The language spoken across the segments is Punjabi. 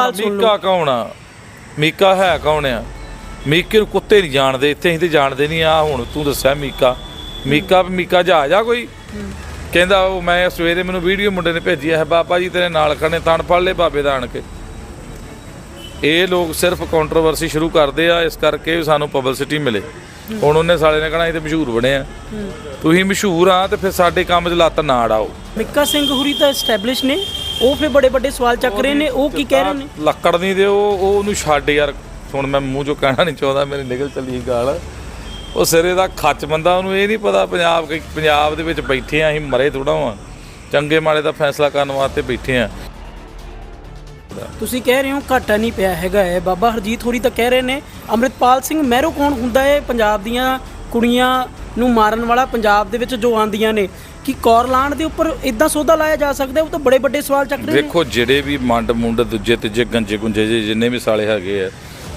ਮੀਕਾ ਕੌਣ ਆ? ਮੀਕਾ ਹੈ ਕੌਣ ਆ? ਮੀਕੇ ਨੂੰ ਕੁੱਤੇ ਨਹੀਂ ਜਾਣਦੇ, ਇੱਥੇ ਅਸੀਂ ਤੇ ਜਾਣਦੇ ਨਹੀਂ ਆ। ਹੁਣ ਤੂੰ ਦੱਸਿਆ ਮੀਕਾ। ਮੀਕਾ ਮੀਕਾ ਜਹਾਜ਼ ਆ ਕੋਈ। ਕਹਿੰਦਾ ਉਹ ਮੈਂ ਸਵੇਰੇ ਮੈਨੂੰ ਵੀਡੀਓ ਮੁੰਡੇ ਨੇ ਭੇਜੀ ਹੈ ਬਾਬਾ ਜੀ ਤੇਰੇ ਨਾਲ ਖੜੇ ਤਣ ਫੜ ਲੈ ਬਾਬੇ ਦਾ ਆਣ ਕੇ। ਇਹ ਲੋਕ ਸਿਰਫ ਕੰਟਰੋਵਰਸੀ ਸ਼ੁਰੂ ਕਰਦੇ ਆ, ਇਸ ਕਰਕੇ ਸਾਨੂੰ ਪਬਲਿਸਿਟੀ ਮਿਲੇ। ਹੁਣ ਉਹਨੇ ਸਾਲੇ ਨੇ ਕਹਣਾ ਇਹ ਤੇ ਮਸ਼ਹੂਰ ਬਣੇ ਆ। ਤੁਸੀਂ ਮਸ਼ਹੂਰ ਆ ਤੇ ਫਿਰ ਸਾਡੇ ਕੰਮ 'ਚ ਲੱਤ ਨਾ ਅੜਾਓ ਮਿੱਕਾ ਸਿੰਘ ਹੁਰੀ ਤਾਂ ਐਸਟੈਬਲਿਸ਼ ਨੇ ਉਹ ਫਿਰ ਬੜੇ ਵੱਡੇ ਸਵਾਲ ਚੱਕ ਰਹੇ ਨੇ ਉਹ ਕੀ ਕਹਿ ਰਹੇ ਨੇ? ਲੱਕੜ ਨਹੀਂ ਦੇ ਉਹ ਉਹ ਉਹਨੂੰ ਛੱਡ ਯਾਰ। ਹੁਣ ਮੈਂ ਮੂੰਹ ਚੋਂ ਕਹਿਣਾ ਨਹੀਂ ਚਾਹੁੰਦਾ ਮੇਰੇ ਨਿਕਲ ਚੱਲੀ ਗਾਲ। ਉਹ ਸਿਰੇ ਦਾ ਖੱਚ ਬੰਦਾ ਉਹਨੂੰ ਇਹ ਨਹੀਂ ਪਤਾ ਪੰਜਾਬ ਪੰਜਾਬ ਦੇ ਵਿੱਚ ਬੈਠੇ ਆ ਅਸੀਂ ਮਰੇ ਥੋੜਾ ਹਾਂ ਚੰਗੇ ਮਾੜੇ ਦਾ ਫੈਸਲਾ ਕਰਨ ਵਾਸਤੇ ਬੈਠੇ ਆ। ਤੁਸੀਂ ਕਹਿ ਰਹੇ ਹੋ ਘਾਟਾ ਨਹੀਂ ਪਿਆ ਹੈਗਾ ਹੈ ਬਾਬਾ ਹਰਜੀਤ ਹੋਰੀ ਤਾਂ ਕਹਿ ਰਹੇ ਨੇ ਅੰਮ੍ਰਿਤਪਾਲ ਸਿੰਘ ਮਹਿਰੋ ਕੌਣ ਹੁੰਦਾ ਹੈ? ਪੰਜਾਬ ਦੀਆਂ ਕੁੜੀਆਂ ਨੂੰ ਮਾਰਨ ਵਾਲਾ ਪੰਜਾਬ ਦੇ ਵਿੱਚ ਜੋ ਆਂਦੀਆਂ ਨੇ। ਕਿ ਕੌਰਲਾਂਡ ਦੇ ਉੱਪਰ ਇਦਾਂ ਸੌਦਾ ਲਾਇਆ ਜਾ ਸਕਦਾ? ਉਹ ਤਾਂ ਬੜੇ ਵੱਡੇ ਸਵਾਲ ਚੱਕ ਰਹੇ ਨੇ। ਦੇਖੋ ਜਿਹੜੇ ਵੀ ਮੰਡ ਮੁੰਡ ਦੂਜੇ ਤੀਜੇ ਗੰਜੇ ਗੁੰਜੇ ਜਿਹੇ ਜਿੰਨੇ ਵੀ ਸਾਲੇ ਹੈਗੇ ਆ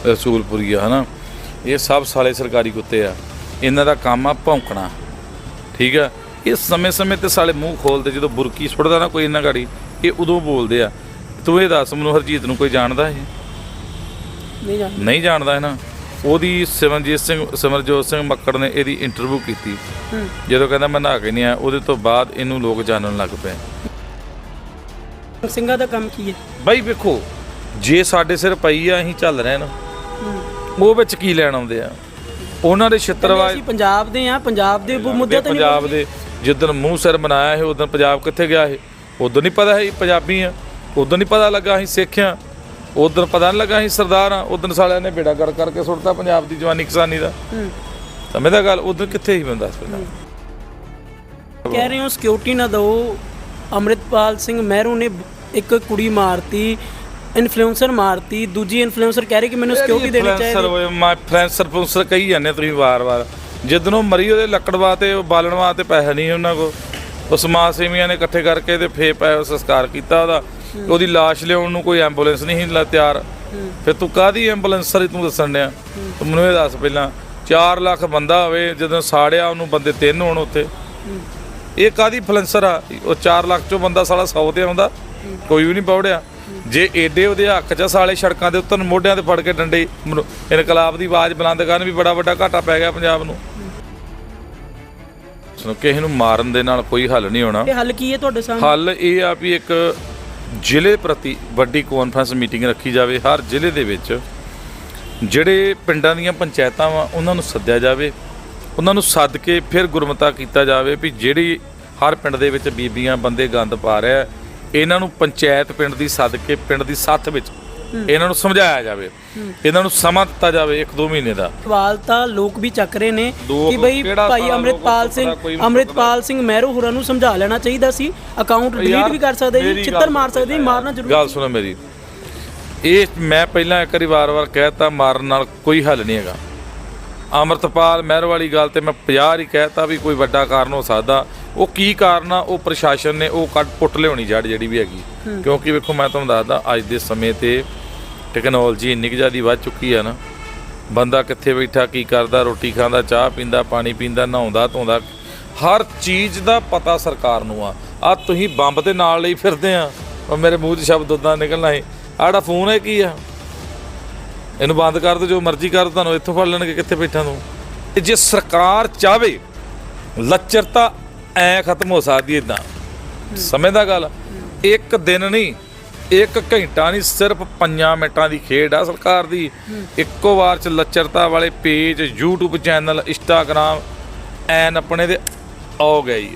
ਰਸੂਲਪੁਰੀਆ ਹਨਾ ਇਹ ਸਭ ਸਾਲੇ ਸਰਕਾਰੀ ਕੁੱਤੇ ਆ। ਇਹਨਾਂ ਦਾ ਕੰਮ ਆ ਭੌਂਕਣਾ। ਠੀਕ ਆ? ਇਹ ਸਮੇਂ-ਸਮੇਂ ਤੇ ਸਾਲੇ ਮੂੰਹ ਖੋਲਦੇ ਜਦੋਂ ਬੁਰਕੀ ਸੁੱਟਦਾ ਨਾ ਕੋਈ ਇਹਨਾਂ ਗਾੜੀ ਇਹ ਉਦੋਂ ਬੋਲਦੇ ਆ। ਤੂੰ ਇਹ ਦੱਸ ਮੈਨੂੰ ਹਰਜੀਤ ਨੂੰ ਕੋਈ ਜਾਣਦਾ ਹੈ ਨਹੀਂ ਜਾਣ ਨਹੀਂ ਜਾਣਦਾ ਹੈ ਨਾ? ਉਹਦੀ ਸਿਮਰਜੀਤ ਸਿੰਘ ਸਿਮਰਜੋਤ ਸਿੰਘ ਮੱਕੜ ਨੇ ਇਹਦੀ ਇੰਟਰਵਿਊ ਕੀਤੀ। ਹੂੰ। ਜਦੋਂ ਕਹਿੰਦਾ ਮੈਂ ਨਹਾ ਕੇ ਨਹੀਂ ਆਇਆ ਉਹਦੇ ਤੋਂ ਬਾਅਦ ਇਹਨੂੰ ਲੋਕ ਜਾਣਨ ਲੱਗ ਪਏ। ਸਿੰਘਾਂ ਦਾ ਕੰਮ ਕੀ ਹੈ? ਬਾਈ ਵੇਖੋ ਜੇ ਸਾਡੇ ਸਿਰ ਪਈ ਆ ਅਸੀਂ ਚੱਲ ਰਹੇ ਨਾ। ਉਹ ਵਿੱਚ ਕੀ ਲੈਣ ਆਉਂਦੇ ਆ? ਉਹਨਾਂ ਦੇ ਛਿੱਤਰਵਾਜ ਅਸੀਂ ਪੰਜਾਬ ਦੇ ਆ ਪੰਜਾਬ ਦੇ ਮੁੱਦੇ ਤੇ ਪੰਜਾਬ ਦੇ। ਜਿੱਦਣ ਮੂੰਹ ਸਿਰ ਬਣਾਇਆ ਇਹ ਉਦੋਂ ਪੰਜਾਬ ਕਿੱਥੇ ਗਿਆ ਇਹ ਉਦੋਂ ਨਹੀਂ ਪਤਾ ਸੀ ਪੰਜਾਬੀ ਆ। ਉਦੋਂ ਨਹੀਂ ਪਤਾ ਲੱਗਾ ਅਸੀਂ ਸਿੱਖ ਆ ਉਦੋਂ ਪਤਾ ਨਹੀਂ ਲੱਗਾ ਅਸੀਂ ਸਰਦਾਰ ਆ ਉਦੋਂ ਸਾਲਿਆਂ ਨੇ ਬੇੜਾ ਕਰ ਕਰਕੇ ਸੁੱਟਤਾ ਪੰਜਾਬ ਦੀ ਜਵਾਨੀ ਕਿਸਾਨੀ ਦਾ। ਸਮਝਦਾ ਗੱਲ ਉਦੋਂ ਕਿੱਥੇ ਹੀ ਬੰਦਾ ਸੀ ਪਹਿਲਾਂ ਕਹਿ ਰਹੇ ਹੋ ਸਿਕਿਉਰਿਟੀ ਨਾ ਦਿਓ ਅੰਮ੍ਰਿਤਪਾਲ ਸਿੰਘ ਮਹਿਰੂ ਨੇ ਇੱਕ ਕੁੜੀ ਮਾਰਤੀ ਇਨਫਲੂਐਂਸਰ ਮਾਰਤੀ ਦੂਜੀ ਇਨਫਲੂਐਂਸਰ ਕਹਿ ਰਹੀ ਕਿ ਮੈਨੂੰ ਸਿਕਿਉਰਿਟੀ ਦੇਣੀ ਚਾਹੀਦੀ। ਮੈਂ ਫਲੈਂਸਰ ਫਲੂਸਰ ਕਹੀ ਜਾਂਦੇ ਤੁਸੀਂ ਵਾਰ-ਵਾਰ। ਜਿੱਦਨੋਂ ਮਰੀ ਉਹਦੇ ਲੱਕੜਵਾ ਤੇ ਉਹ ਬਾਲਣ ਵਾਸਤੇ ਪੈਸੇ ਨਹੀਂ ਉਹਨਾਂ ਕੋ ਉਸ ਮਾਂ ਸੇਵੀਆਂ ਨੇ ਇਕੱਠੇ ਕਰਕੇ ਤੇ ਫੇ ਪੈ ਸੰਸਕਾਰ ਕੀਤਾ ਉਹਦਾ। ਉਹਦੀ ਲਾਸ਼ ਲਿਆਉਣ ਨੂੰ ਕੋਈ ਐਂਬੂਲੈਂਸ ਨਹੀਂ ਸੀ ਲਾ ਤਿਆਰ। ਫਿਰ ਤੂੰ ਕਾਦੀ ਐਂਬੂਲੈਂਸਰ ਤੂੰ ਦੱਸਣ ਡਿਆ? ਤੂੰ ਮੈਨੂੰ ਇਹ ਦੱਸ ਪਹਿਲਾਂ 4 ਲੱਖ ਬੰਦਾ ਹੋਵੇ ਜਦੋਂ ਸਾੜਿਆ ਉਹਨੂੰ ਬੰਦੇ ਤਿੰਨ ਹੋਣ ਉੱਥੇ। ਇਹ ਕਾਦੀ ਫਲੈਂਸਰ ਆ? ਉਹ 4 ਲੱਖ ਚੋਂ ਬੰਦਾ ਸਾਲਾ 100 ਤੇ ਆਉਂਦਾ। ਕੋਈ ਵੀ ਨਹੀਂ ਪੌੜਿਆ। ਜੇ ਏਡੇ ਉਹਦੇ ਹੱਕ 'ਚ ਸਾਲੇ ਸੜਕਾਂ ਦੇ ਉੱਤਰ ਮੋਢਿਆਂ ਤੇ ਫੜ ਕੇ ਡੰਡੇ ਮਨੁ- ਇਨਕਲਾਬ ਦੀ ਆਵਾਜ਼ ਬੁਲੰਦ ਕਰਨ ਵੀ ਬੜਾ ਵੱਡਾ ਘਾਟਾ ਪੈ ਗਿਆ ਪੰਜਾਬ ਨੂੰ। ਸੁਣੋ ਕਿਸੇ ਨੂੰ ਮਾਰਨ ਦੇ ਨਾਲ ਕੋਈ ਹੱਲ ਨਹੀਂ ਹੋਣਾ। ਇਹ ਹੱਲ ਕੀ ਹੈ ਤੁਹਾਡੇ ਸਾਹਮਣੇ? ਹੱਲ ਇਹ ਆ ਵੀ ਇੱਕ ਜ਼ਿਲ੍ਹੇ ਪ੍ਰਤੀ ਵੱਡੀ ਕਾਨਫਰੰਸ ਮੀਟਿੰਗ ਰੱਖੀ ਜਾਵੇ, ਹਰ ਜ਼ਿਲ੍ਹੇ ਦੇ ਵਿੱਚ ਜਿਹੜੇ ਪਿੰਡਾਂ ਦੀਆਂ ਪੰਚਾਇਤਾਂ ਵਾ, ਉਹਨਾਂ ਨੂੰ ਸੱਦਿਆ ਜਾਵੇ, ਉਹਨਾਂ ਨੂੰ ਸੱਦ ਕੇ ਫਿਰ ਗੁਰਮਤਾ ਕੀਤਾ ਜਾਵੇ ਵੀ ਜਿਹੜੀ ਹਰ ਪਿੰਡ ਦੇ ਵਿੱਚ ਬੀਬੀਆਂ, ਬੰਦੇ ਗੰਦ ਪਾ ਰਿਹਾ, ਇਹਨਾਂ ਨੂੰ ਪੰਚਾਇਤ ਪਿੰਡ ਦੀ ਸੱਦ ਕੇ, ਪਿੰਡ ਦੀ ਸੱਥ ਵਿੱਚ ਇਹਨਾਂ ਨੂੰ ਸਮਝਾਇਆ ਜਾਵੇ। ਇਹਨਾਂ ਨੂੰ ਸਮਾਂ ਦਿੱਤਾ ਜਾਵੇ 1-2 ਮਹੀਨੇ ਦਾ। ਸਵਾਲ ਤਾਂ ਲੋਕ ਵੀ ਚੱਕ ਰਹੇ ਨੇ ਕਿ ਬਈ ਭਾਈ ਅੰਮ੍ਰਿਤਪਾਲ ਸਿੰਘ ਅੰਮ੍ਰਿਤਪਾਲ ਸਿੰਘ ਮਹਿਰੂ ਹੋਰਾਂ ਨੂੰ ਸਮਝਾ ਲੈਣਾ ਚਾਹੀਦਾ ਸੀ। ਅਕਾਊਂਟ ਡਿਲੀਟ ਵੀ ਕਰ ਸਕਦੇ ਗੱਲ ਚਿੱਤਰ ਮਾਰ ਸਕਦੇ ਜੀ ਮਾਰਨਾ ਜ਼ਰੂਰੀ ਗੱਲ ਸੁਣੋ ਮੇਰੀ। ਇਹ ਮੈਂ ਪਹਿਲਾਂ ਇੱਕ ਵਾਰੀ ਵਾਰ-ਵਾਰ ਕਹਿਤਾ ਮਾਰਨ ਨਾਲ ਕੋਈ ਹੱਲ ਨਹੀਂ ਹੈਗਾ। ਅਮਰਤਪਾਲ ਮਹਿਰ ਵਾਲੀ ਗੱਲ ਤੇ ਮੈਂ 50 ਵਾਰੀ ਕਹਿਤਾ ਵੀ ਕੋਈ ਵੱਡਾ ਕਾਰਨ ਹੋ ਸਕਦਾ। ਉਹ ਕੀ ਕਾਰਨ ਆ? ਉਹ ਪ੍ਰਸ਼ਾਸਨ ਨੇ ਉਹ ਕੱਢ ਪੁੱਟ ਲਿਆਉਣੀ ਜੜ ਜਿਹੜੀ ਵੀ ਹੈਗੀ। ਕਿਉਂਕਿ ਵੇਖੋ ਮੈਂ ਤੁਹਾਨੂੰ ਦੱਸਦਾ ਅੱਜ ਦੇ ਸਮੇਂ ਤੇ ਟੈਕਨੋਲੋਜੀ ਇੰਨੀ ਜ਼ਿਆਦਾ ਵੱਧ ਚੁੱਕੀ ਆ ਨਾ। ਬੰਦਾ ਕਿੱਥੇ ਬੈਠਾ ਕੀ ਕਰਦਾ ਰੋਟੀ ਖਾਂਦਾ ਚਾਹ ਪੀਂਦਾ ਪਾਣੀ ਪੀਂਦਾ ਨਹਾਉਂਦਾ ਧੋਂਦਾ। ਹਰ ਚੀਜ਼ ਦਾ ਪਤਾ ਸਰਕਾਰ ਨੂੰ ਆ। ਆ ਤੁਸੀਂ ਬੰਬ ਦੇ ਨਾਲ ਲਈ ਫਿਰਦੇ ਆ। ਮੇਰੇ ਮੂੰਹ 'ਚ ਸ਼ਬਦ ਉਦਾਂ ਨਿਕਲਣਾ ਹੈ ਆੜਾ ਫੋਨ ਹੈ ਕੀ ਆ? ਇਹਨੂੰ ਬੰਦ ਕਰ ਦਿਓ, ਜੋ ਮਰਜ਼ੀ ਕਰ ਤੁਹਾਨੂੰ ਇੱਥੋਂ ਫੜ ਲੈਣਗੇ, ਕਿੱਥੇ ਬੈਠਾ ਤੂੰ? ਜੇ ਸਰਕਾਰ ਚਾਵੇ ਲੱਚਰਤਾ ਐ ਖਤਮ ਹੋ ਸਕਦੀ ਇਦਾਂ। ਸਮਝਦਾ ਗੱਲ। ਇੱਕ ਦਿਨ ਨਹੀਂ, ਇੱਕ ਘੰਟਾ ਨਹੀਂ, ਸਿਰਫ 5 ਮਿੰਟਾਂ ਦੀ ਖੇਡ ਆ ਸਰਕਾਰ ਦੀ। ਇੱਕੋ ਵਾਰ ਚ ਲੱਚਰਤਾ ਵਾਲੇ ਪੇਜ, YouTube ਚੈਨਲ, Instagram, ਐਨ ਆਪਣੇ ਦੇ ਆ ਗਈ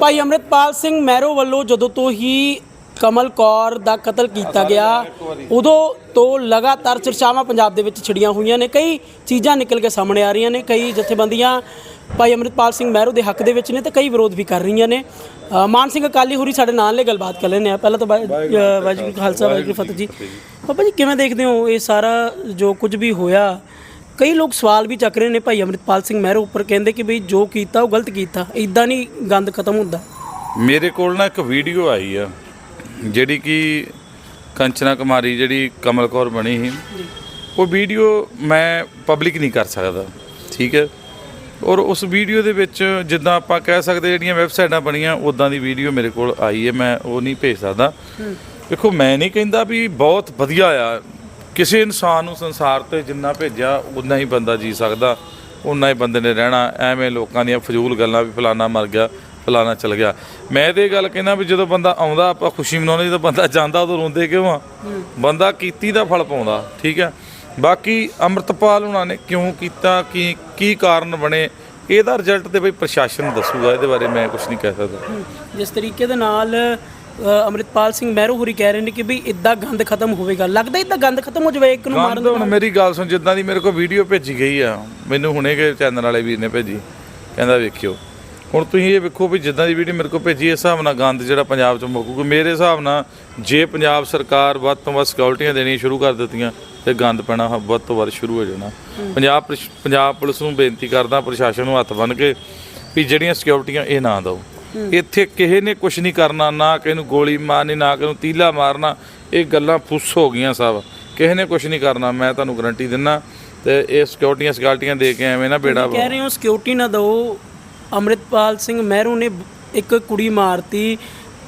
ਭਾਈ ਅੰਮ੍ਰਿਤਪਾਲ ਸਿੰਘ ਮਹਿਰੋ ਵੱਲੋਂ ਜਦੋਂ ਤੋਂ ਹੀ ਕਮਲ ਕੌਰ ਦਾ ਕਤਲ ਕੀਤਾ ਗਿਆ। ਉਦੋਂ ਤੋਂ ਲਗਾਤਾਰ ਚਰਚਾਵਾਂ ਪੰਜਾਬ ਦੇ ਵਿੱਚ ਛਿੜੀਆਂ ਹੋਈਆਂ ਨੇ। ਕਈ ਚੀਜ਼ਾਂ ਨਿਕਲ ਕੇ ਸਾਹਮਣੇ ਆ ਰਹੀਆਂ ਨੇ। ਕਈ ਜਥੇਬੰਦੀਆਂ ਭਾਈ ਅੰਮ੍ਰਿਤਪਾਲ ਸਿੰਘ ਮਹਿਰੂ ਦੇ ਹੱਕ ਦੇ ਵਿੱਚ ਨੇ ਤੇ ਕਈ ਵਿਰੋਧ ਵੀ ਕਰ ਰਹੀਆਂ ਨੇ। ਮਾਨ ਸਿੰਘ ਅਕਾਲੀ ਹੋਰੀ ਸਾਡੇ ਨਾਲ ਨੇ, ਗੱਲਬਾਤ ਕਰ ਲੈਣੇ ਆ ਪਹਿਲਾਂ ਤਾਂ ਵਾਹਿਗੁਰੂ ਖਾਲਸਾ, ਵਾਹਿਗੁਰੂ ਫਤਿਹ ਜੀ। ਪਾਪਾ ਜੀ, ਕਿਵੇਂ ਦੇਖਦੇ ਹੋ ਇਹ ਸਾਰਾ ਜੋ ਕੁਝ ਵੀ ਹੋਇਆ? ਕਈ ਲੋਕ ਸਵਾਲ ਵੀ ਚੱਕ ਰਹੇ ਨੇ ਭਾਈ ਅੰਮ੍ਰਿਤਪਾਲ ਸਿੰਘ ਮਹਿਰੂ ਉੱਪਰ। ਕਹਿੰਦੇ ਕਿ ਬਈ ਜੋ ਕੀਤਾ ਉਹ ਗਲਤ ਕੀਤਾ। ਇਦਾਂ ਨਹੀਂ ਗੰਦ ਖਤਮ ਹੁੰਦਾ। ਮੇਰੇ ਕੋਲ ਨਾ ਇੱਕ ਵੀਡੀਓ ਆਈ ਆ। ਜਿਹੜੀ ਕਿ ਕੰਚਨਾ ਕੁਮਾਰੀ ਜਿਹੜੀ ਕਮਲ ਕੌਰ ਬਣੀ ਸੀ, ਉਹ ਵੀਡੀਓ ਮੈਂ ਪਬਲਿਕ ਨਹੀਂ ਕਰ ਸਕਦਾ, ਠੀਕ ਹੈ? ਔਰ ਉਸ ਵੀਡੀਓ ਦੇ ਵਿੱਚ ਜਿੱਦਾਂ ਆਪਾਂ ਕਹਿ ਸਕਦੇ ਜਿਹੜੀਆਂ ਵੈਬਸਾਈਟਾਂ ਬਣੀਆਂ ਉਦਾਂ ਦੀ ਵੀਡੀਓ ਮੇਰੇ ਕੋਲ ਆਈ ਹੈ, ਮੈਂ ਉਹ ਨਹੀਂ ਭੇਜ ਸਕਦਾ। ਦੇਖੋ, ਮੈਂ ਨਹੀਂ ਕਹਿੰਦਾ ਵੀ ਬਹੁਤ ਵਧੀਆ ਆ। ਕਿਸੇ ਇਨਸਾਨ ਨੂੰ ਸੰਸਾਰ ਤੇ ਜਿੰਨਾ ਭੇਜਿਆ ਉਨਾ ਹੀ ਬੰਦਾ ਜੀ ਸਕਦਾ ਉਨਾ ਹੀ ਬੰਦੇ ਨੇ ਰਹਿਣਾ, ਐਵੇਂ ਲੋਕਾਂ ਦੀਆਂ ਫਜ਼ੂਲ ਗੱਲਾਂ ਵੀ ਫਲਾਣਾ ਮਰ ਗਿਆ। ਫਲਾਣਾ ਚਲ ਗਿਆ। ਮੈਂ ਤੇ ਇਹ ਗੱਲ ਕਹਿੰਦਾ ਵੀ ਜਦੋਂ ਬੰਦਾ ਆਉਂਦਾ ਆਪਾਂ ਖੁਸ਼ੀ ਮਨਾਉਂਦੇ ਜਦੋਂ ਬੰਦਾ ਜਾਂਦਾ ਉਦੋਂ ਰੋਂਦੇ ਕਿਉਂ ਆ? ਬੰਦਾ ਕੀਤੀ ਦਾ ਫਲ ਪਾਉਂਦਾ ਠੀਕ ਹੈ? ਬਾਕੀ ਅੰਮ੍ਰਿਤਪਾਲ ਉਹਨਾਂ ਨੇ ਕਿਉਂ ਕੀਤਾ ਕੀ ਕੀ ਕਾਰਨ ਬਣੇ? ਇਹਦਾ ਰਿਜ਼ਲਟ ਤੇ ਬਈ ਪ੍ਰਸ਼ਾਸਨ ਦੱਸੂਗਾ ਇਹਦੇ ਬਾਰੇ ਮੈਂ ਕੁਝ ਨਹੀਂ ਕਹਿ ਸਕਦਾ। ਜਿਸ ਤਰੀਕੇ ਦੇ ਨਾਲ ਅੰਮ੍ਰਿਤਪਾਲ ਸਿੰਘ ਮਹਿਰੂ ਹੋਰੀ ਕਹਿ ਰਹੇ ਨੇ ਕਿ ਵੀ ਇਦਾਂ ਗੰਦ ਖਤਮ ਹੋਵੇਗਾ। ਲੱਗਦਾ ਇਦਾਂ ਗੰਦ ਖਤਮ ਹੋ ਜਾਵੇ ਇੱਕ ਨੂੰ ਮਾਰਨ ਗੰਦ ਹੁਣ ਮੇਰੀ ਗੱਲ ਸੁਣ ਜਿੱਦਾਂ ਦੀ ਮੇਰੇ ਕੋਲ ਵੀਡੀਓ ਭੇਜੀ ਗਈ ਆ ਮੈਨੂੰ ਹੁਣੇ ਕੇ ਚੈਨਲ ਵਾਲੇ ਵੀਰ ਨੇ ਭੇਜੀ। ਕਹਿੰਦਾ ਵੇਖਿਓ। ਹੁਣ ਤੁਸੀਂ ਇਹ ਵੇਖੋ ਵੀ ਜਿੱਦਾਂ ਦੀ ਵੀਡੀਓ ਮੇਰੇ ਕੋਲ ਭੇਜੀ ਇਸ ਹਿਸਾਬ ਨਾਲ ਗੰਦ ਜਿਹੜਾ ਪੰਜਾਬ 'ਚ ਮੁੱਕੂਗਾ। ਮੇਰੇ ਹਿਸਾਬ ਨਾਲ ਜੇ ਪੰਜਾਬ ਸਰਕਾਰ ਵੱਧ ਤੋਂ ਵੱਧ ਸਿਕਿਉਰਟੀਆਂ ਦੇਣੀਆਂ ਸ਼ੁਰੂ ਕਰ ਦਿੱਤੀਆਂ ਤੇ ਗੰਦ ਪੈਣਾ ਵੱਧ ਤੋਂ ਵੱਧ ਸ਼ੁਰੂ ਹੋ ਜਾਣਾ। ਪੰਜਾਬ ਪ੍ਰਸ਼- ਪੰਜਾਬ ਪੁਲਿਸ ਨੂੰ ਬੇਨਤੀ ਕਰਦਾ ਪ੍ਰਸ਼ਾਸਨ ਨੂੰ ਹੱਥ ਬੰਨ੍ਹ ਕੇ ਵੀ ਜਿਹੜੀਆਂ ਸਿਕਿਉਰਟੀਆਂ ਇਹ ਨਾ ਦਿਓ। ਇੱਥੇ ਕਿਸੇ ਨੇ ਕੁਝ ਨਹੀਂ ਕਰਨਾ ਨਾ ਕਿਸੇ ਨੂੰ ਗੋਲੀ ਮਾਰਨੀ ਨਾ ਕਿਸੇ ਨੂੰ ਤੀਲਾ ਮਾਰਨਾ ਇਹ ਗੱਲਾਂ ਫੁੱਸ ਹੋ ਗਈਆਂ ਸਭ। ਕਿਸੇ ਨੇ ਕੁਝ ਨਹੀਂ ਕਰਨਾ ਮੈਂ ਤੁਹਾਨੂੰ ਗਰੰਟੀ ਦਿੰਨਾ ਤੇ ਇਹ ਸਿਕਿਉਰਟੀਆਂ ਸਕਿਉਰਟੀਆਂ ਦੇ ਕੇ ਐਵੇਂ ਨਾ ਬੇੜਾ ਕਹਿ ਰਹੇ ਹੋ ਸਿਕਿਉਰਿਟੀ ਨਾ ਦਿਓ ਅੰਮ੍ਰਿਤਪਾਲ ਸਿੰਘ ਮਹਿਰੂ ਨੇ ਇੱਕ ਕੁੜੀ ਮਾਰਤੀ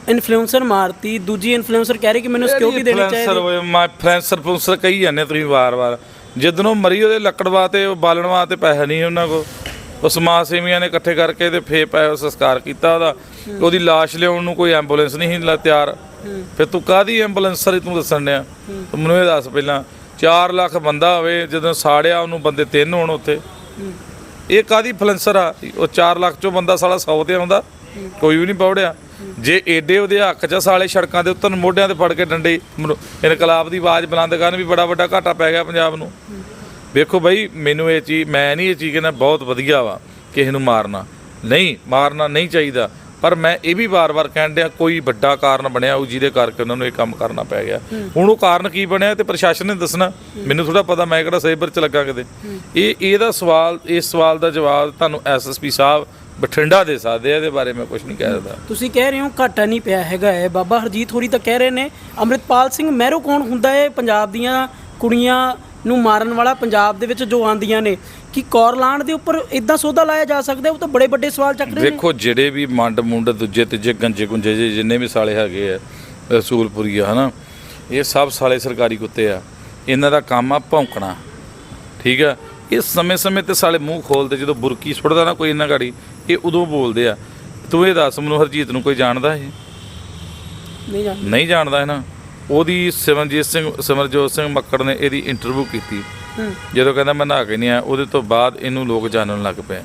ਇਨਫਲੂਐਂਸਰ ਮਾਰਤੀ ਦੂਜੀ ਇਨਫਲੂਐਂਸਰ ਕਹਿ ਰਹੀ ਕਿ ਮੈਨੂੰ ਸਿਕਿਉਰਿਟੀ ਦੇਣੀ ਚਾਹੀਦੀ। ਹੋਏ ਮੈਂ ਫਲੈਂਸਰ ਫਲੂਸਰ ਕਹੀ ਜਾਂਦੇ ਤੁਸੀਂ ਵਾਰ-ਵਾਰ। ਜਦੋਂ ਮਰੀ ਉਹਦੇ ਲੱਕੜਵਾ ਤੇ ਬਾਲਣਵਾ ਤੇ ਪੈਸੇ ਨਹੀਂ ਉਹਨਾਂ ਕੋ ਉਹ ਸਮਾਜ ਸੇਵੀਆਂ ਨੇ ਇਕੱਠੇ ਕਰਕੇ ਤੇ ਫੇ ਪੈਸੇ ਸੰਸਕਾਰ ਕੀਤਾ ਉਹਦਾ। ਉਹਦੀ ਲਾਸ਼ ਲਿਆਉਣ ਨੂੰ ਕੋਈ ਐਂਬੂਲੈਂਸ ਨਹੀਂ ਸੀ ਤਿਆਰ। ਫਿਰ ਤੂੰ ਕਾਦੀ ਐਂਬੂਲੈਂਸਰ ਤੂੰ ਦੱਸਣ ਡਿਆ? ਤੂੰ ਮੈਨੂੰ ਇਹ ਦੱਸ ਪਹਿਲਾਂ। 4 ਲੱਖ ਬੰਦਾ ਹੋਵੇ ਜਦੋਂ ਸਾੜਿਆ ਉਹਨੂੰ ਬੰਦੇ ਤਿੰਨ ਹੋਣ ਉੱਥੇ। ਇਹ ਕਾਦੀ ਫਲੈਂਸਰ ਆ? ਉਹ 4 ਲੱਖ ਚੋਂ ਬੰਦਾ ਸਾਲਾ 100 ਤੇ ਆਉਂਦਾ। ਕੋਈ ਵੀ ਨਹੀਂ ਪੌੜਿਆ। ਜੇ ਏਡੇ ਉਹਦੇ ਹੱਕ 'ਚ ਸਾਲੇ ਸੜਕਾਂ ਦੇ ਉੱਤਰ ਮੋਢਿਆਂ ਤੇ ਫੜ ਕੇ ਡੰਡੇ ਇਨਕਲਾਬ ਦੀ ਆਵਾਜ਼ ਬੁਲੰਦ ਕਰਨ ਵੀ ਬੜਾ ਵੱਡਾ ਘਾਟਾ ਪੈ ਗਿਆ ਪੰਜਾਬ ਨੂੰ। ਵੇਖੋ ਬਈ, ਮੈਨੂੰ ਇਹ ਚੀਜ਼, ਮੈਂ ਨਹੀਂ ਇਹ ਚੀਜ਼ ਕਹਿੰਦਾ, ਬਹੁਤ ਵਧੀਆ ਵਾ, ਕਿਸੇ ਨੂੰ ਮਾਰਨਾ। ਨਹੀਂ ਮਾਰਨਾ ਨਹੀਂ ਚਾਹੀਦਾ। ਪਰ ਮੈਂ ਇਹ ਵੀ ਵਾਰ-ਵਾਰ ਕਹਿਣ ਡਿਆ ਕੋਈ ਵੱਡਾ ਕਾਰਨ ਬਣਿਆ ਉਹ ਜਿਹਦੇ ਕਰਕੇ ਉਹਨਾਂ ਨੂੰ ਇਹ ਕੰਮ ਕਰਨਾ ਪੈ ਗਿਆ। ਹੁਣ ਉਹ ਕਾਰਨ ਕੀ ਬਣਿਆ ਤੇ ਪ੍ਰਸ਼ਾਸਨ ਨੇ ਦੱਸਣਾ ਮੈਨੂੰ ਥੋੜਾ ਪਤਾ ਮੈਂ ਕਿਹੜਾ ਸਾਈਬਰ ਚ ਲੱਗਾ ਕਿਤੇ ਇਹ ਇਹਦਾ ਸਵਾਲ ਇਸ ਸਵਾਲ ਦਾ ਜਵਾਬ ਤੁਹਾਨੂੰ ਐਸਐਸਪੀ ਸਾਹਿਬ ਬਠਿੰਡਾ ਦੇ ਸਕਦੇ ਆ ਇਹਦੇ ਬਾਰੇ ਮੈਂ ਕੁਝ ਨਹੀਂ ਕਹਿ ਸਕਦਾ। ਤੁਸੀਂ ਕਹਿ ਰਹੇ ਹੋ ਘਾਟਾ ਨਹੀਂ ਪਿਆ ਹੈਗਾ ਹੈ ਬਾਬਾ ਹਰਜੀਤ ਹੋਰੀ ਤਾਂ ਕਹਿ ਰਹੇ ਨੇ ਅੰਮ੍ਰਿਤਪਾਲ ਸਿੰਘ ਮਹਿਰੂ ਕੌਣ ਹੁੰਦਾ ਹੈ ਪੰਜਾਬ ਦੀਆਂ ਕੁੜੀਆਂ ਨੂੰ ਮਾਰਨ ਵਾਲਾ ਪੰਜਾਬ ਦੇ ਵਿੱਚ ਜੋ ਆਂਦੀਆਂ ਨੇ ਕਿ ਕੌਰਲਾਂਡ ਦੇ ਉੱਪਰ ਇਦਾਂ ਸੋਧਾ ਲਾਇਆ ਜਾ ਸਕਦਾ? ਉਹ ਤਾਂ ਬੜੇ ਵੱਡੇ ਸਵਾਲ ਚੱਕ ਰਹੇ ਨੇ। ਵੇਖੋ ਜਿਹੜੇ ਵੀ ਮੰਡ ਮੁੰਡ ਦੂਜੇ ਤੀਜੇ ਗੰਜੇ ਗੁੰਜੇ ਜਿਹੇ ਜਿੰਨੇ ਵੀ ਸਾਲੇ ਹੈਗੇ ਆ ਰਸੂਲਪੁਰੀ ਆ ਹਨਾ ਇਹ ਸਭ ਸਾਲੇ ਸਰਕਾਰੀ ਕੁੱਤੇ ਆ। ਇਹਨਾਂ ਦਾ ਕੰਮ ਆ ਭੌਂਕਣਾ ਠੀਕ ਆ? ਇਹ ਸਮੇਂ-ਸਮੇਂ ਤੇ ਸਾਲੇ ਮੂੰਹ ਖੋਲਦੇ ਜਦੋਂ ਬੁਰਕੀ ਸੁੱਟਦਾ ਨਾ ਕੋਈ ਇਹਨਾਂ ਗਾੜੀ ਇਹ ਉਦੋਂ ਬੋਲਦੇ ਆ। ਤੂੰ ਇਹ ਦੱਸ ਮੈਨੂੰ ਹਰਜੀਤ ਨੂੰ ਕੋਈ ਜਾਣਦਾ ਇਹ? ਨਹੀਂ ਜਾਣਦੇ। ਨਹੀਂ ਜਾਣਦਾ ਹੈ ਨਾ? ਉਹਦੀ ਸਿਮਰਜੀਤ ਸਿੰਘ ਸਿਮਰਜੋਤ ਸਿੰਘ ਮੱਕੜ ਨੇ ਇਹਦੀ ਇੰਟਰਵਿਊ ਕੀਤੀ। ਜਦੋਂ ਕਹਿੰਦਾ ਮੈਂ ਨਹਾ ਕੇ ਨਹੀਂ ਆਇਆ ਉਹਦੇ ਤੋਂ ਬਾਅਦ ਇਹਨੂੰ ਲੋਕ ਜਾਣਨ ਲੱਗ ਪਏ।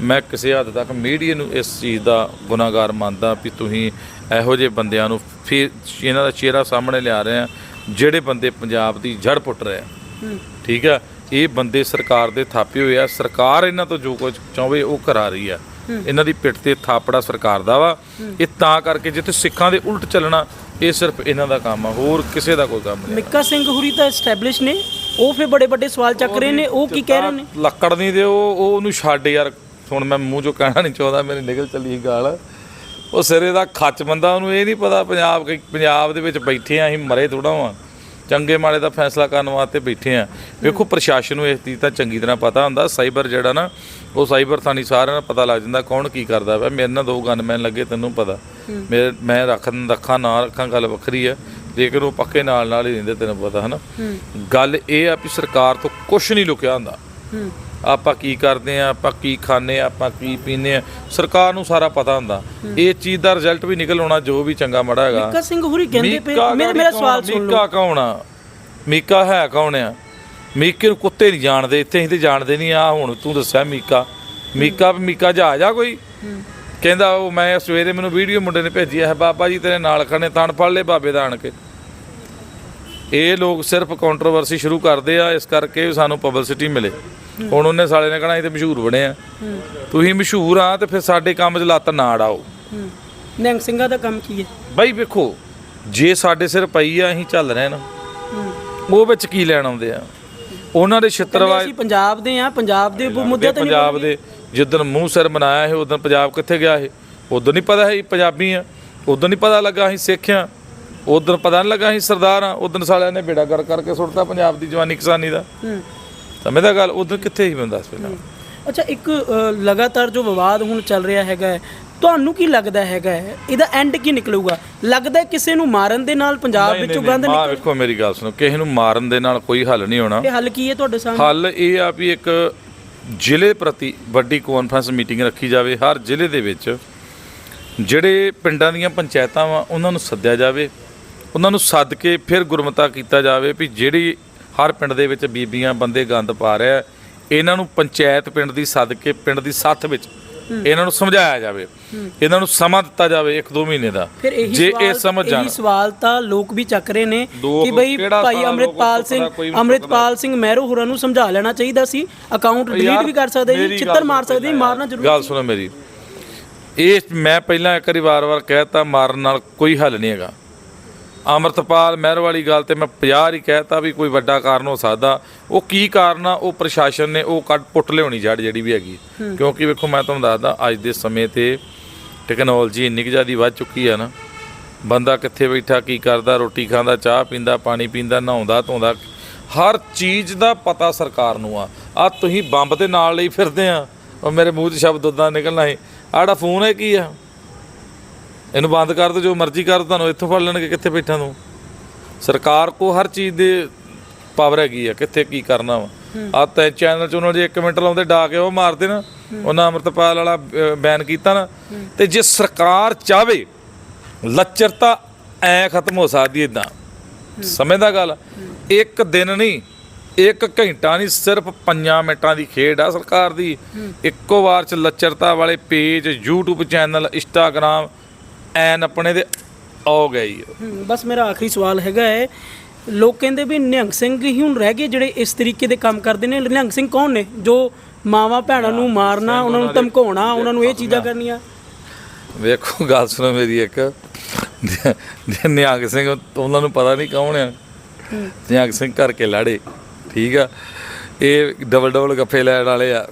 ਮੈਂ ਕਿਸੇ ਹੱਦ ਤੱਕ ਮੀਡੀਆ ਨੂੰ ਇਸ ਚੀਜ਼ ਦਾ ਗੁਨਾਹਗਾਰ ਮੰਨਦਾ ਵੀ ਤੁਸੀਂ ਇਹੋ ਜਿਹੇ ਬੰਦਿਆਂ ਨੂੰ ਫਿਰ ਇਹਨਾਂ ਦਾ ਚਿਹਰਾ ਸਾਹਮਣੇ ਲਿਆ ਰਹੇ ਆ ਜਿਹੜੇ ਬੰਦੇ ਪੰਜਾਬ ਦੀ ਜੜ ਪੁੱਟ ਰਹੇ ਆ। ਠੀਕ ਆ? ਇਹ ਬੰਦੇ ਸਰਕਾਰ ਦੇ ਥਾਪੇ ਹੋਏ ਆ। ਸਰਕਾਰ ਇਹਨਾਂ ਤੋਂ ਜੋ ਕੁਝ ਚਾਹਵੇ ਉਹ ਕਰਾ ਰਹੀ ਆ। ਇਹਨਾਂ ਦੀ ਪਿੱਠ ਤੇ ਥਾਪੜਾ ਸਰਕਾਰ ਦਾ ਵਾ। ਇਹ ਤਾਂ ਕਰਕੇ ਜਿੱਥੇ ਸਿੱਖਾਂ ਦੇ ਉਲਟ ਚੱਲਣਾ ਇਹ ਸਿਰਫ ਇਹਨਾਂ ਦਾ ਕੰਮ ਆ ਹੋਰ ਕਿਸੇ ਦਾ ਕੋਈ ਕੰਮ ਨਹੀਂ ਮਿੱਕਾ ਸਿੰਘ ਹੁਰੀ ਤਾਂ ਐਸਟੈਬਲਿਸ਼ ਨੇ ਉਹ ਫਿਰ ਬੜੇ ਵੱਡੇ ਸਵਾਲ ਚੱਕ ਰਹੇ ਨੇ ਉਹ ਕੀ ਕਹਿ ਰਹੇ ਨੇ? ਲੱਕੜ ਨਹੀਂ ਦੇ ਉਹ ਉਹ ਉਹਨੂੰ ਛੱਡ ਯਾਰ ਹੁਣ ਮੈਂ ਮੂੰਹ ਚੋਂ ਕਹਿਣਾ ਨਹੀਂ ਚਾਹੁੰਦਾ ਮੇਰੀ ਨਿਕਲ ਚੱਲੀ ਗਾਲ। ਉਹ ਸਿਰੇ ਦਾ ਖੱਚ ਬੰਦਾ ਉਹਨੂੰ ਇਹ ਨਹੀਂ ਪਤਾ ਪੰਜਾਬ ਪੰਜਾਬ ਦੇ ਵਿੱਚ ਬੈਠੇ ਆ ਅਸੀਂ ਮਰੇ ਥੋੜਾ ਵਾਂ। ਚੰਗੇ ਮਾੜੇ ਦਾ ਫੈਸਲਾ ਕਰਨ ਵਾਸਤੇ ਬੈਠੇ ਆ। ਵੇਖੋ ਪ੍ਰਸ਼ਾਸਨ ਨੂੰ ਇਸ ਚੀਜ਼ ਦਾ ਚੰਗੀ ਤਰ੍ਹਾਂ ਪਤਾ ਹੁੰਦਾ। ਸਾਈਬਰ ਜਿਹੜਾ ਨਾ ਉਹ ਸਾਈਬਰ ਥਾਣੀ ਸਾਰਿਆਂ ਨੂੰ ਪਤਾ ਲੱਗ ਜਾਂਦਾ ਕੌਣ ਕੀ ਕਰਦਾ ਵਾ ਮੇਰੇ ਨਾਲ ਦੋ ਗਨਮੈਨ ਲੱਗੇ ਤੈਨੂੰ ਪਤਾ। ਮੇਰੇ ਮੈਂ ਰੱਖ ਰੱਖਾਂ ਨਾ ਰੱਖਾਂ ਗੱਲ ਵੱਖਰੀ ਆ। ਲੇਕਿਨ ਉਹ ਪੱਕੇ ਨਾਲ ਨਾਲ ਹੀ ਰਹਿੰਦੇ ਤੈਨੂੰ ਪਤਾ ਹਨਾ। ਗੱਲ ਇਹ ਆ ਵੀ ਸਰਕਾਰ ਤੋਂ ਕੁਝ ਨਹੀਂ ਲੁਕਿਆ ਹੁੰਦਾ। ਆਪਾਂ ਕੀ ਕਰਦੇ ਆ ਆਪਾਂ ਕੀ ਖਾਂਦੇ ਆ ਆਪਾਂ ਕੀ ਪੀਂਦੇ ਆ। ਸਰਕਾਰ ਨੂੰ ਸਾਰਾ ਪਤਾ ਹੁੰਦਾ। ਇਹ ਚੀਜ਼ ਦਾ ਰਿਜ਼ਲਟ ਵੀ ਨਿਕਲ ਆਉਣਾ ਜੋ ਵੀ ਚੰਗਾ ਮਾੜਾ ਹੈਗਾ। ਮਿੱਕਾ ਸਿੰਘ ਹੁਰੀ ਕਹਿੰਦੇ ਪਏ ਮੇਰਾ ਮੇਰਾ? ਸਵਾਲ ਸੁਣ ਲਓ। ਮੀਕਾ ਕੌਣ ਆ? ਮੀਕਾ ਹੈ ਕੌਣ ਆ? ਮੀਕੇ ਨੂੰ ਕੁੱਤੇ ਨਹੀਂ ਜਾਣਦੇ ਇੱਥੇ ਅਸੀਂ ਤੇ ਜਾਣਦੇ ਨਹੀਂ ਆ। ਹੁਣ ਤੂੰ ਦੱਸਿਆ ਮੀਕਾ। ਮੀਕਾ ਮੀਕਾ ਜਹਾਜ਼ ਆ ਕੋਈ। ਕਹਿੰਦਾ ਉਹ ਮੈਂ ਸਵੇਰੇ ਮੈਨੂੰ ਵੀਡੀਓ ਮੁੰਡੇ ਨੇ ਭੇਜੀ ਹੈ ਬਾਬਾ ਜੀ ਤੇਰੇ ਨਾਲ ਖੜੇ ਤਣ ਫੜ ਲੈ ਬਾਬੇ ਦਾ ਆਣ ਕੇ। ਇਹ ਲੋਕ ਸਿਰਫ ਕੰਟਰੋਵਰਸੀ ਸ਼ੁਰੂ ਕਰਦੇ ਆ ਇਸ ਕਰਕੇ ਸਾਨੂੰ ਪਬਲਿਸਿਟੀ ਮਿਲੇ। ਹੁਣ ਉਹਨੇ ਸਾਲੇ ਨੇ ਕਹਣਾ ਇਹ ਤੇ ਮਸ਼ਹੂਰ ਬਣੇ ਆ। ਤੁਸੀਂ ਮਸ਼ਹੂਰ ਆ ਤੇ ਫਿਰ ਸਾਡੇ ਕੰਮ 'ਚ ਲੱਤ ਨਾ ਅੜਾਓ। ਹੂੰ ਨਿਹੰਗ ਸਿੰਘਾਂ ਦਾ ਕੰਮ ਕੀ ਹੈ? ਬਾਈ ਵੇਖੋ ਜੇ ਸਾਡੇ ਸਿਰ ਪਈ ਆ ਅਸੀਂ ਚੱਲ ਰਹੇ ਨਾ। ਹੂੰ। ਉਹ ਵਿੱਚ ਕੀ ਲੈਣ ਆਉਂਦੇ ਆ? ਉਹਨਾਂ ਦੇ ਛਿੱਤਰਵਾ ਅਸੀਂ ਪੰਜਾਬ ਦੇ ਆ ਪੰਜਾਬ ਦੇ ਮੁੱਦੇ ਤੇ ਪੰਜਾਬ ਦੇ ਜਿੱਦਣ ਮੂੰਹ ਸਿਰ ਬਣਾਇਆ ਇਹ ਉਦੋਂ ਪੰਜਾਬ ਕਿੱਥੇ ਗਿਆ ਇਹ ਉਦੋਂ ਨਹੀਂ ਪਤਾ ਸੀ ਪੰਜਾਬੀ ਆ। ਉਦੋਂ ਨਹੀਂ ਪਤਾ ਲੱਗਾ ਅਸੀਂ ਸਿੱਖ ਆ। ਉਦੋਂ ਪਤਾ ਨਹੀਂ ਲੱਗਾ ਅਸੀਂ ਸਰਦਾਰ ਆ ਉਦੋਂ ਸਾਲਿਆਂ ਨੇ ਬੇੜਾ ਕਰ ਕਰਕੇ ਸੁੱਟਤਾ ਪੰਜਾਬ ਦੀ ਜਵਾਨੀ ਕਿਸਾਨੀ ਦਾ। ਸਮਝਦਾ ਗੱਲ ਉਦੋਂ ਕਿੱਥੇ ਹੀ ਬੰਦਾ ਇਸ ਵੇਲੇ ਅੱਛਾ ਇੱਕ ਲਗਾਤਾਰ ਜੋ ਵਿਵਾਦ ਹੁਣ ਚੱਲ ਰਿਹਾ ਹੈਗਾ ਤੁਹਾਨੂੰ ਕੀ ਲੱਗਦਾ ਹੈਗਾ? ਇਹਦਾ ਐਂਡ ਕੀ ਨਿਕਲੂਗਾ? ਲੱਗਦਾ ਕਿਸੇ ਨੂੰ ਮਾਰਨ ਦੇ ਨਾਲ ਪੰਜਾਬ ਵਿੱਚੋਂ ਗੰਦ ਮਾਂ ਨਿਕਲ ਵੇਖੋ ਮੇਰੀ ਗੱਲ ਸੁਣੋ ਕਿਸੇ ਨੂੰ ਮਾਰਨ ਦੇ ਨਾਲ ਕੋਈ ਹੱਲ ਨਹੀਂ ਹੋਣਾ। ਤੇ ਹੱਲ ਕੀ ਹੈ ਤੁਹਾਡੇ ਸਾਹਮਣੇ? ਹੱਲ ਇਹ ਆ ਵੀ ਇੱਕ ਜ਼ਿਲ੍ਹੇ ਪ੍ਰਤੀ ਵੱਡੀ ਕਾਨਫਰੰਸ ਮੀਟਿੰਗ ਰੱਖੀ ਜਾਵੇ ਹਰ ਜ਼ਿਲ੍ਹੇ ਦੇ ਵਿੱਚ ਜਿਹੜੇ ਪਿੰਡਾਂ ਦੀਆਂ ਪੰਚਾਇਤਾਂ ਵਾ ਉਹਨਾਂ ਨੂੰ ਸੱਦਿਆ ਜਾਵੇ ਉਹਨਾਂ ਨੂੰ ਸੱਦ ਕੇ ਫਿਰ ਗੁਰਮਤਾ ਕੀਤਾ ਜਾਵੇ ਵੀ ਜਿਹੜੀ ਹਰ ਪਿੰਡ ਦੇ ਵਿੱਚ ਬੀਬੀਆਂ ਬੰਦੇ ਗੰਦ ਪਾ ਰਿਹਾ ਇਹਨਾਂ ਨੂੰ ਪੰਚਾਇਤ ਪਿੰਡ ਦੀ ਸੱਦ ਕੇ ਪਿੰਡ ਦੀ ਸੱਥ ਵਿੱਚ ਇਹਨਾਂ ਨੂੰ ਸਮਝਾਇਆ ਜਾਵੇ। ਇਹਨਾਂ ਨੂੰ ਸਮਾਂ ਦਿੱਤਾ ਜਾਵੇ 1-2 ਮਹੀਨੇ ਦਾ। ਇਹੀ ਜੇ ਇਹ ਸਮਝ ਇਹੀ ਜਾਣ। ਸਵਾਲ ਤਾਂ ਲੋਕ ਵੀ ਚੱਕ ਰਹੇ ਨੇ ਕਿ ਬਈ ਭਾਈ ਅੰਮ੍ਰਿਤਪਾਲ ਸਿੰਘ ਅੰਮ੍ਰਿਤਪਾਲ ਸਿੰਘ ਮਹਿਰੋ ਹੋਰਾਂ ਨੂੰ ਸਮਝਾ ਲੈਣਾ ਚਾਹੀਦਾ ਸੀ। ਅਕਾਊਂਟ ਡਿਲੀਟ ਵੀ ਕਰ ਸਕਦੇ ਸੀ ਚਿੱਤਰ ਮਾਰ ਸਕਦੇ ਸੀ ਮਾਰਨਾ ਜ਼ਰੂਰੀ ਗੱਲ ਸੁਣੋ ਮੇਰੀ। ਇਹ ਮੈਂ ਪਹਿਲਾਂ ਇੱਕ ਵਾਰੀ ਵਾਰ-ਵਾਰ ਕਹਿਤਾ ਮਾਰਨ ਨਾਲ ਕੋਈ ਹੱਲ ਨਹੀਂ ਹੈਗਾ। ਅਮਰਤਪਾਲ ਮਹਿਰ ਵਾਲੀ ਗੱਲ ਤੇ ਮੈਂ 50 ਵਾਰੀ ਕਹਿਤਾ ਵੀ ਕੋਈ ਵੱਡਾ ਕਾਰਨ ਹੋ ਸਕਦਾ। ਉਹ ਕੀ ਕਾਰਨ ਆ? ਉਹ ਪ੍ਰਸ਼ਾਸਨ ਨੇ ਉਹ ਕੱਢ ਪੁੱਟ ਲਿਆਉਣੀ ਜੜ ਜਿਹੜੀ ਵੀ ਹੈਗੀ। ਕਿਉਂਕਿ ਵੇਖੋ ਮੈਂ ਤੁਹਾਨੂੰ ਦੱਸਦਾ ਅੱਜ ਦੇ ਸਮੇਂ ਤੇ ਟੈਕਨੋਲੋਜੀ ਇੰਨੀ ਕੁ ਜ਼ਿਆਦਾ ਵੱਧ ਚੁੱਕੀ ਆ ਨਾ। ਬੰਦਾ ਕਿੱਥੇ ਬੈਠਾ ਕੀ ਕਰਦਾ ਰੋਟੀ ਖਾਂਦਾ ਚਾਹ ਪੀਂਦਾ ਪਾਣੀ ਪੀਂਦਾ ਨਹਾਉਂਦਾ ਧੋਂਦਾ। ਹਰ ਚੀਜ਼ ਦਾ ਪਤਾ ਸਰਕਾਰ ਨੂੰ ਆ। ਆ ਤੁਸੀਂ ਬੰਬ ਦੇ ਨਾਲ ਲਈ ਫਿਰਦੇ ਆ। ਉਹ ਮੇਰੇ ਮੂੰਹ 'ਚ ਸ਼ਬਦ ਉਦਾਂ ਨਿਕਲਣਾ ਹੈ ਆੜਾ ਫੋਨ ਹੈ ਕੀ ਆ? ਇਹਨੂੰ ਬੰਦ ਕਰ ਦਿਓ ਜੋ ਮਰਜ਼ੀ ਕਰ ਤੁਹਾਨੂੰ ਇੱਥੋਂ ਫੜ ਲੈਣਗੇ ਕਿੱਥੇ ਬੈਠਾ ਤੂੰ ਸਰਕਾਰ ਕੋ ਹਰ ਚੀਜ਼ ਦੇ ਪਾਵਰ ਹੈਗੀ ਆ ਕਿੱਥੇ ਕੀ ਕਰਨਾ ਵਾ। ਆ ਤੈ ਚੈਨਲ 'ਚ ਉਹਨਾਂ ਜੇ 1 ਮਿੰਟ ਲਾਉਂਦੇ ਡਾ ਕੇ ਉਹ ਮਾਰਦੇ ਨਾ ਉਹਨਾਂ ਅਮਰਤਪਾਲ ਵਾਲਾ ਬੈਨ ਕੀਤਾ ਨਾ। ਤੇ ਜੇ ਸਰਕਾਰ ਚਾਵੇ ਲੱਚਰਤਾ ਐ ਖਤਮ ਹੋ ਸਕਦੀ ਇਦਾਂ ਸਮਝਦਾ ਗੱਲ ਇੱਕ ਦਿਨ ਨਹੀਂ ਇੱਕ ਘੰਟਾ ਨਹੀਂ ਸਿਰਫ 5 ਮਿੰਟਾਂ ਦੀ ਖੇਡ ਆ ਸਰਕਾਰ ਦੀ। ਇੱਕੋ ਵਾਰ ਚ ਲੱਚਰਤਾ ਵਾਲੇ ਪੇਜ YouTube ਚੈਨਲ Instagram ਐਨ ਆਪਣੇ ਦੇ ਆ ਗਈ ਹਮ, ਬਸ ਮੇਰਾ ਆਖਰੀ ਸਵਾਲ ਹੈਗਾ ਹੈ ਲੋਕ ਕਹਿੰਦੇ ਵੀ ਨਿਹੰਗ ਸਿੰਘ ਹੀ ਹੁਣ ਰਹਿ ਗਏ ਜਿਹੜੇ ਇਸ ਤਰੀਕੇ ਦੇ ਕੰਮ ਕਰਦੇ ਨੇ। ਨਿਹੰਗ ਸਿੰਘ ਕੌਣ ਨੇ? ਜੋ ਮਾਵਾਂ ਭੈਣਾਂ ਨੂੰ ਮਾਰਨਾ ਉਹਨਾਂ ਨੂੰ ਧਮਕਾਉਣਾ ਉਹਨਾਂ ਨੂੰ ਇਹ ਚੀਜ਼ਾਂ ਕਰਨੀਆਂ। ਵੇਖੋ ਗੱਲ ਸੁਣੋ ਮੇਰੀ ਇੱਕ। ਜੇ ਨਿਹੰਗ ਸਿੰਘ ਉਹਨਾਂ ਨੂੰ ਪਤਾ ਨਹੀਂ ਕੌਣ ਆ। ਨਿਹੰਗ ਸਿੰਘ ਕਰਕੇ ਲਾੜੇ ਠੀਕ ਆ। ਇਹ ਡਬਲ ਡਬਲ ਗੱਫੇ ਲੈਣ ਵਾਲੇ ਆ।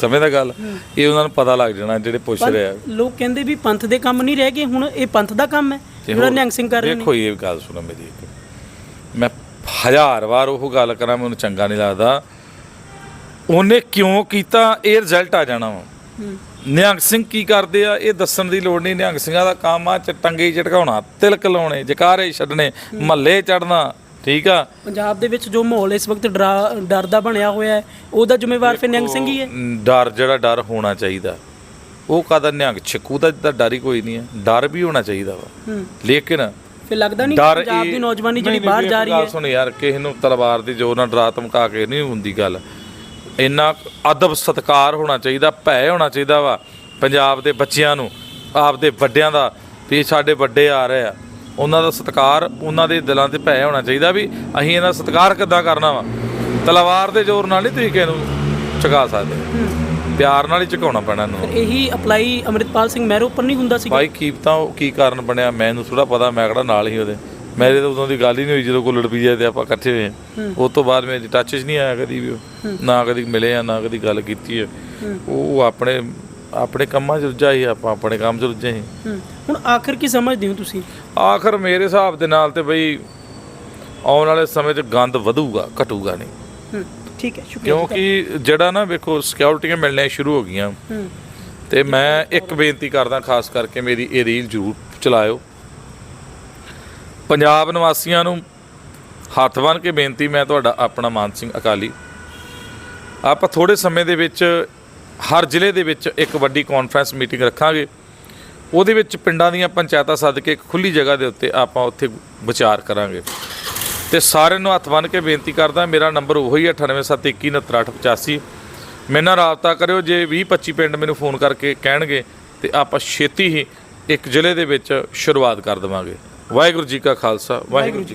ਸਮਝਦਾ ਗੱਲ ਇਹ ਉਹਨਾਂ ਨੂੰ ਪਤਾ ਲੱਗ ਜਾਣਾ ਜਿਹੜੇ ਪੁੱਛ ਰਹੇ ਆ। ਲੋਕ ਕਹਿੰਦੇ ਵੀ ਪੰਥ ਦੇ ਕੰਮ ਨਹੀਂ ਰਹਿ ਗਏ ਹੁਣ ਇਹ ਪੰਥ ਦਾ ਕੰਮ ਹੈ ਜਿਹੜਾ ਨਿਹੰਗ ਸਿੰਘ ਕਰ ਰਹੇ ਨੇ। ਦੇਖੋ ਇਹ ਗੱਲ ਸੁਣੋ ਮੇਰੀ ਇੱਕ। ਮੈਂ ਹਜ਼ਾਰ ਵਾਰ ਉਹ ਗੱਲ ਕਰਾਂ ਮੈਨੂੰ ਚੰਗਾ ਨਹੀਂ ਲੱਗਦਾ। ਉਹਨੇ ਕਿਉਂ ਕੀਤਾ? ਇਹ ਰਿਜ਼ਲਟ ਆ ਜਾਣਾ ਵਾ। ਨਿਹੰਗ ਸਿੰਘ ਕੀ ਕਰਦੇ ਆ? ਇਹ ਦੱਸਣ ਦੀ ਲੋੜ ਨਹੀਂ। ਨਿਹੰਗ ਸਿੰਘਾਂ ਦਾ ਕੰਮ ਆ ਚਟੰਗੇ ਝਟਕਾਉਣਾ ਤਿਲਕ ਲਾਉਣੇ ਜਕਾਰੇ ਛੱਡਣੇ ਮਹੱਲੇ ਚੜਨਾ ਠੀਕ ਆ? ਪੰਜਾਬ ਦੇ ਵਿੱਚ ਜੋ ਮਾਹੌਲ ਇਸ ਵਕਤ ਡਰਾ- ਡਰ ਦਾ ਬਣਿਆ ਹੋਇਆ ਹੈ ਉਹਦਾ ਜ਼ਿੰਮੇਵਾਰ ਫਿਰ ਨਿਹੰਗ ਸਿੰਘ ਹੀ ਹੈ। ਡਰ ਜਿਹੜਾ ਡਰ ਹੋਣਾ ਚਾਹੀਦਾ। ਉਹ ਕਾਦਾ ਨਿਹੰਗ? ਛਕੂ ਦਾ ਤਾਂ ਡਰ ਹੀ ਕੋਈ ਨਹੀਂ ਹੈ। ਡਰ ਵੀ ਹੋਣਾ ਚਾਹੀਦਾ ਵਾ। ਹੂੰ। ਲੇਕਿਨ ਫਿਰ ਲੱਗਦਾ ਨਹੀਂ ਪੰਜਾਬ ਇਹ- ਦੀ ਨੌਜਵਾਨੀ ਜਿਹੜੀ ਨਹੀਂ, ਬਾਹਰ ਨਹੀਂ, ਜਾ ਰਹੀ ਗੱਲ ਹੈ। ਸੁਣ ਯਾਰ ਕਿਸੇ ਨੂੰ ਤਲਵਾਰ ਦੀ ਜ਼ੋਰ ਨਾਲ ਡਰਾ ਧਮਕਾ ਕੇ ਨਹੀਂ ਹੁੰਦੀ ਗੱਲ। ਇੰਨਾ ਅਦਬ ਸਤਕਾਰ ਹੋਣਾ ਚਾਹੀਦਾ ਭੈ ਹੋਣਾ ਚਾਹੀਦਾ ਵਾ ਪੰਜਾਬ ਦੇ ਬੱਚਿਆਂ ਨੂੰ ਆਪਦੇ ਵੱਡਿਆਂ ਦਾ ਵੀ ਸਾਡੇ ਵੱਡੇ ਆ ਰਹੇ ਆ। ਉਹਨਾਂ ਦਾ ਸਤਕਾਰ ਉਹਨਾਂ ਦੇ ਦਿਲਾਂ ਤੇ ਭੈ ਹੋਣਾ ਚਾਹੀਦਾ ਵੀ ਅਸੀਂ ਇਹਨਾਂ ਦਾ ਸਤਕਾਰ ਕਿੱਦਾਂ ਕਰਨਾ ਵਾ। ਤਲਵਾਰ ਦੇ ਜ਼ੋਰ ਨਾਲ ਨਹੀਂ ਤੁਸੀਂ ਕਿਸੇ ਨੂੰ ਝੁਕਾ ਸਕਦੇ। ਪਿਆਰ ਨਾਲ ਹੀ ਝੁਕਾਉਣਾ ਪੈਣਾ ਇਹਨੂੰ ਇਹੀ ਅਪਲਾਈ ਅੰਮ੍ਰਿਤਪਾਲ ਸਿੰਘ ਮਹਿਰੋ ਉੱਪਰ ਨਹੀਂ ਹੁੰਦਾ ਸੀ ਭਾਈ ਕੀ ਪਤਾ ਉਹ ਕੀ ਕਾਰਨ ਬਣਿਆ? ਮੈਨੂੰ ਥੋੜਾ ਪਤਾ ਮੈਂ ਕਿਹੜਾ ਨਾਲ ਹੀ ਉਹਦੇ। ਮੇਰੇ ਤਾਂ ਉਦੋਂ ਦੀ ਗੱਲ ਹੀ ਨਹੀਂ ਹੋਈ ਜਦੋਂ ਕੋਲ ਰੁਪਈਆ ਤੇ ਆਪਾਂ ਇਕੱਠੇ ਹੋਏ। ਉਸ ਤੋਂ ਬਾਅਦ ਮੇਰੀ ਟੱਚ 'ਚ ਨਹੀਂ ਆਇਆ ਕਦੀ ਵੀ ਉਹ। ਨਾ ਕਦੀ ਮਿਲੇ ਆ ਨਾ ਕਦੀ ਗੱਲ ਕੀਤੀ ਹੈ। ਉਹ ਆਪਣੇ ਆਪਣੇ ਕੰਮਾਂ 'ਚ ਰੁੱਝਾ ਸੀ ਆਪਾਂ ਆਪਣੇ ਕੰਮ 'ਚ ਰੁੱਝੇ ਹੂੰ। ਹੁਣ ਆਖਰ ਕੀ ਸਮਝਦੇ ਹੋ ਤੁਸੀਂ? ਆਖਰ ਮੇਰੇ ਹਿਸਾਬ ਦੇ ਨਾਲ ਤੇ ਬਈ ਆਉਣ ਵਾਲੇ ਸਮੇਂ 'ਚ ਗੰਦ ਵਧੂਗਾ ਘਟੂਗਾ ਨਹੀਂ। ਹੂੰ ਠੀਕ ਹੈ ਸ਼ੁਕਰੀਆ ਕਿਉਂਕਿ ਜਿਹੜਾ ਨਾ ਵੇਖੋ ਸਿਕਿਉਰਿਟੀਆਂ ਮਿਲਣੀਆਂ ਸ਼ੁਰੂ ਹੋ ਗਈਆਂ। ਹੂੰ। ਤੇ ਮੈਂ ਇੱਕ ਬੇਨਤੀ ਕਰਦਾ ਖਾਸ ਕਰਕੇ ਮੇਰੀ ਇਹ ਰੀਲ ਜ਼ਰੂਰ ਚਲਾਇਓ। ਪੰਜਾਬ ਨਿਵਾਸੀਆਂ ਨੂੰ ਹੱਥ ਬੰਨ੍ਹ ਕੇ ਬੇਨਤੀ ਮੈਂ ਤੁਹਾਡਾ ਆਪਣਾ ਮਾਨ ਸਿੰਘ ਅਕਾਲੀ। ਆਪਾਂ ਥੋੜੇ ਸਮੇਂ ਦੇ ਵਿੱਚ ਹਰ ਜ਼ਿਲ੍ਹੇ ਦੇ ਵਿੱਚ ਇੱਕ ਵੱਡੀ ਕਾਨਫਰੰਸ ਮੀਟਿੰਗ ਰੱਖਾਂਗੇ। ਉਹਦੇ ਵਿੱਚ ਪਿੰਡਾਂ ਦੀਆਂ ਪੰਚਾਇਤਾਂ ਸੱਦ ਕੇ ਇੱਕ ਖੁੱਲੀ ਜਗ੍ਹਾ ਦੇ ਉੱਤੇ ਆਪਾਂ ਉੱਥੇ ਵਿਚਾਰ ਕਰਾਂਗੇ। ਤੇ ਸਾਰਿਆਂ ਨੂੰ ਹੱਥ ਬੰਨ੍ਹ ਕੇ ਬੇਨਤੀ ਕਰਦਾ, ਮੇਰਾ ਨੰਬਰ ਉਹੀ ਹੈ 9871299885 ਮੇਰੇ ਨਾਲ ਰਾਬਤਾ ਕਰਿਓ, ਜੇ 20 25 ਪਿੰਡ ਮੈਨੂੰ ਫੋਨ ਕਰਕੇ ਕਹਿਣਗੇ, ਤੇ ਆਪਾਂ ਛੇਤੀ ਹੀ ਇੱਕ ਜ਼ਿਲ੍ਹੇ ਦੇ ਵਿੱਚ ਸ਼ੁਰੂਆਤ ਕਰ ਦੇਵਾਂਗੇ। ਵਾਹਿਗੁਰੂ ਜੀ ਕਾ ਖਾਲਸਾ, ਵਾਹਿਗੁਰੂ ਜੀ